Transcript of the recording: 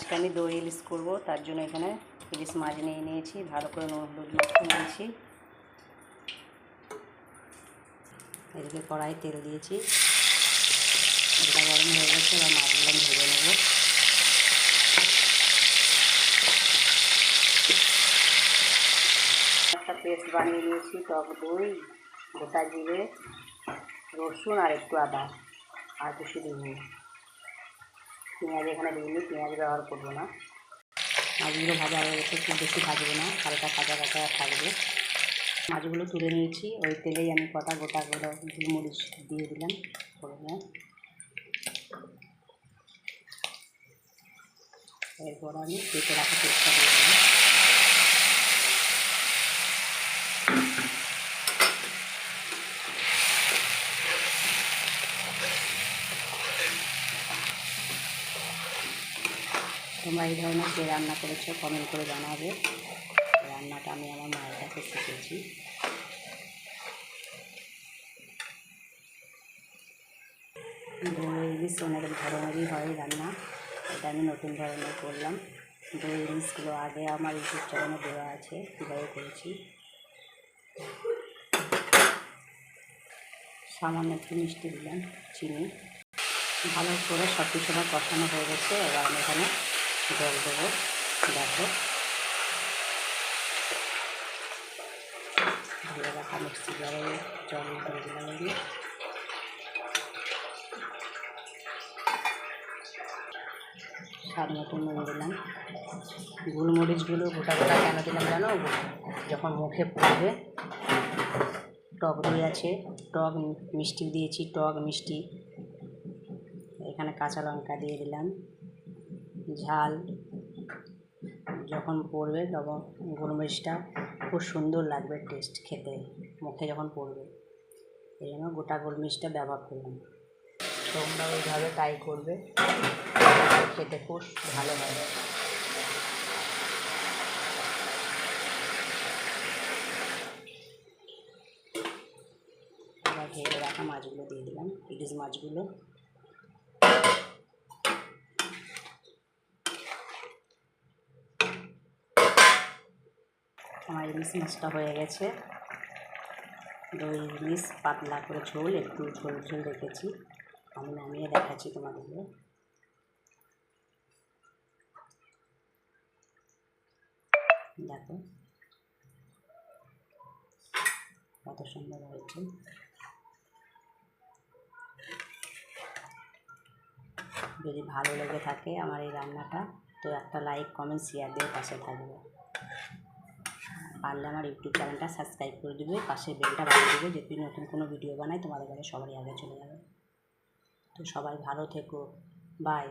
আজকে আমি দই ইলিশ করব, তার জন্য এখানে ইলিশ মাছ নিয়ে নিয়েছি, ভালো করে নুন হলুদ মাখিয়ে নিয়েছি। এদিকে কড়াই তেল দিয়েছি। এটা গরম হয়ে গেছে, এবার মাছগুলো ভেজে নেব। একটা পেস্ট বানিয়ে নিয়েছি, টক দই, গোটা জিরে, রসুন আর একটু আদা, আর কিছু দিইনি পেঁয়াজ, এখানে দিইনি পেঁয়াজ ব্যবহার করব না। মাছগুলো ভাজা হয়ে গেছে, খুব বেশি ভাজবো না, হালকা কাঁচা কাঁচা থাকবে। মাছগুলো তুলে নিয়েছি, ওই তেলেই আমি কটা গোটা গোটা গোলমরিচ দিয়ে দিলাম, করে এরপর আমি পেটে রাখার চেষ্টা দিয়ে তোমরা এই ধরনের যে রান্না করেছ কমেন্ট করে জানাবে। রান্নাটা আমি আমার মায়ের কাছে শিখেছি। দই, ইলিশ অনেক ধরনেরই হয় রান্না। এটা আমি নতুন ধরনের করলাম। দই, ইলিশগুলো আগে আমার ইউটিউব চ্যানেলে দেওয়া আছে, কীভাবে করেছি। সামান্য একটু মিষ্টি দিলাম, চিনি। ভালো করে সব কিছু কষানো হয়ে গেছে, এবার আমি এখানে জল দেবো, দেখো। ধরে রাখা মিক্সি জলে জল দিয়ে দিলাম আমি। স্বাদ মতো নুন দিলাম। গোলমরিচগুলো গোটা গোটা কেন দিলাম জানো? যখন মুখে পড়বে টক দই আছে, টক মিষ্টি দিয়েছি, টক মিষ্টি। এখানে কাঁচা লঙ্কা দিয়ে দিলাম। ঝাল যখন পড়বে তখন গোলমরিচটা খুব সুন্দর লাগবে টেস্ট খেতে, মুখে যখন পড়বে। এই জন্য গোটা গোলমরিচটা ব্যবহার করলাম। তোমরা ওইভাবে ট্রাই করবে, খেতে খুব ভালো এবার ভেজে রাখা মাছগুলো দিয়ে দিলাম। ইলিশ মাছগুলো আমার ইলিশ মাছটা হয়ে গেছে। দই ইলিশ পাতলা করে ঝোল, একটু ঝোল ঝোল রেখেছি। আমি নামিয়ে দেখাচ্ছি তোমাদেরকে। দেখো। কত সুন্দর হয়েছে। যদি ভালো লেগে থাকে আমার এই রান্নাটা, তো একটা লাইক কমেন্ট শেয়ার দিয়ে পাশে থাকবে। পারলে আমার ইউটিউব চ্যানেলটা সাবস্ক্রাইব করে দেবে পাশে বেলটা বাজিয়ে দেবে যদি নতুন কোনো ভিডিও বানাই, তোমাদের কাছে সবারই আগে চলে যাবে। তো সবাই ভালো থেকো বাই